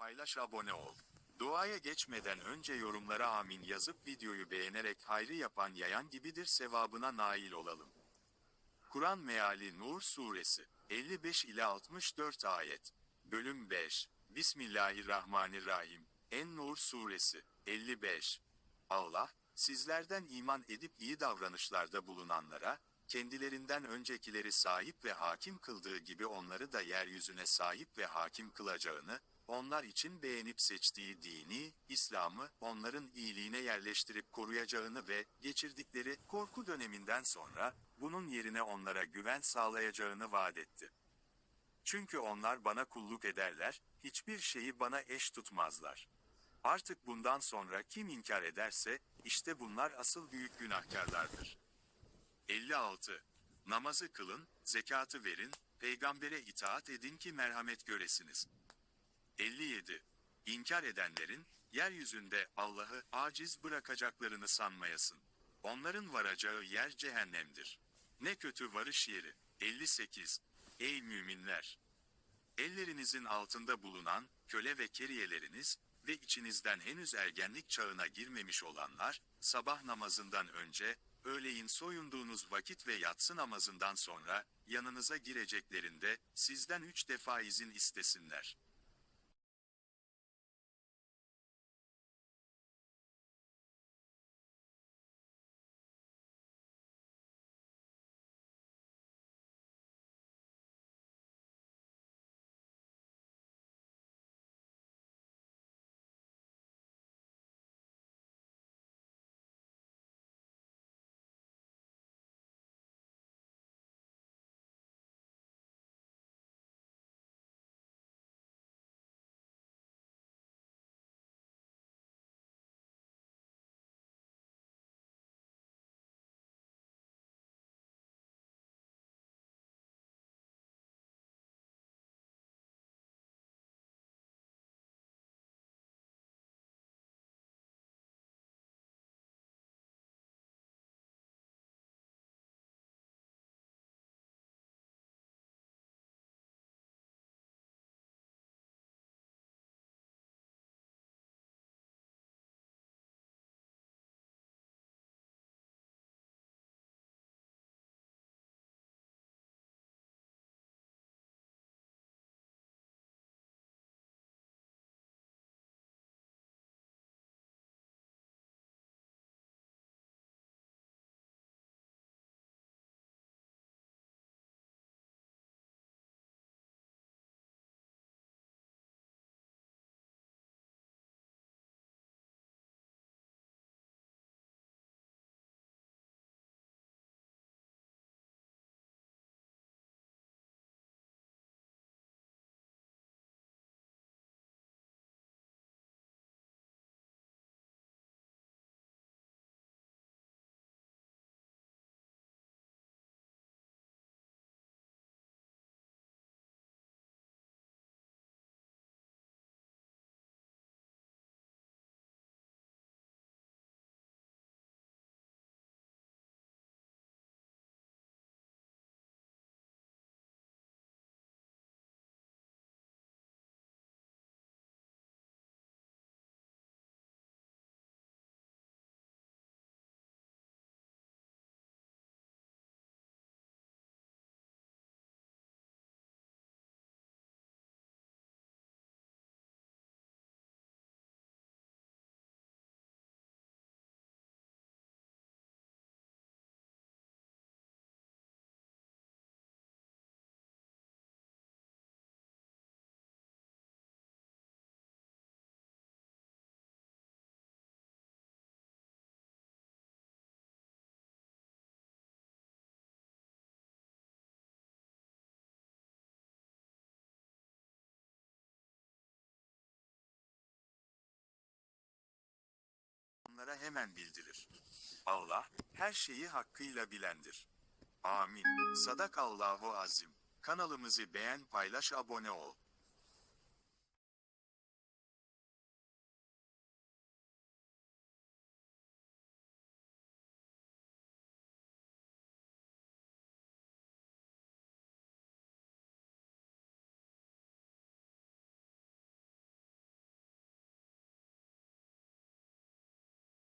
paylaş, abone ol. Duaya geçmeden önce yorumlara amin yazıp videoyu beğenerek hayrı yapan yayan gibidir sevabına nail olalım. Kur'an Meali Nur Suresi 55 ile 64 ayet. Bölüm 5. Bismillahirrahmanirrahim. En-Nur Suresi 55. Allah, sizlerden iman edip iyi davranışlarda bulunanlara, kendilerinden öncekileri sahip ve hakim kıldığı gibi onları da yeryüzüne sahip ve hakim kılacağını, onlar için beğenip seçtiği dini, İslam'ı onların iyiliğine yerleştirip koruyacağını ve geçirdikleri korku döneminden sonra bunun yerine onlara güven sağlayacağını vaat etti. Çünkü onlar bana kulluk ederler, hiçbir şeyi bana eş tutmazlar. Artık bundan sonra kim inkar ederse, işte bunlar asıl büyük günahkarlardır. 56. Namazı kılın, zekatı verin, peygambere itaat edin ki merhamet göresiniz. 57. İnkar edenlerin, yeryüzünde Allah'ı aciz bırakacaklarını sanmayasın. Onların varacağı yer cehennemdir. Ne kötü varış yeri. 58. Ey müminler! Ellerinizin altında bulunan, köle ve keriyeleriniz ve içinizden henüz ergenlik çağına girmemiş olanlar, sabah namazından önce, öğleyin soyunduğunuz vakit ve yatsı namazından sonra, yanınıza gireceklerinde, sizden üç defa izin istesinler. Hemen bildirir. Allah, her şeyi hakkıyla bilendir. Amin. Sadakallahu azim. Kanalımızı beğen, paylaş, abone ol.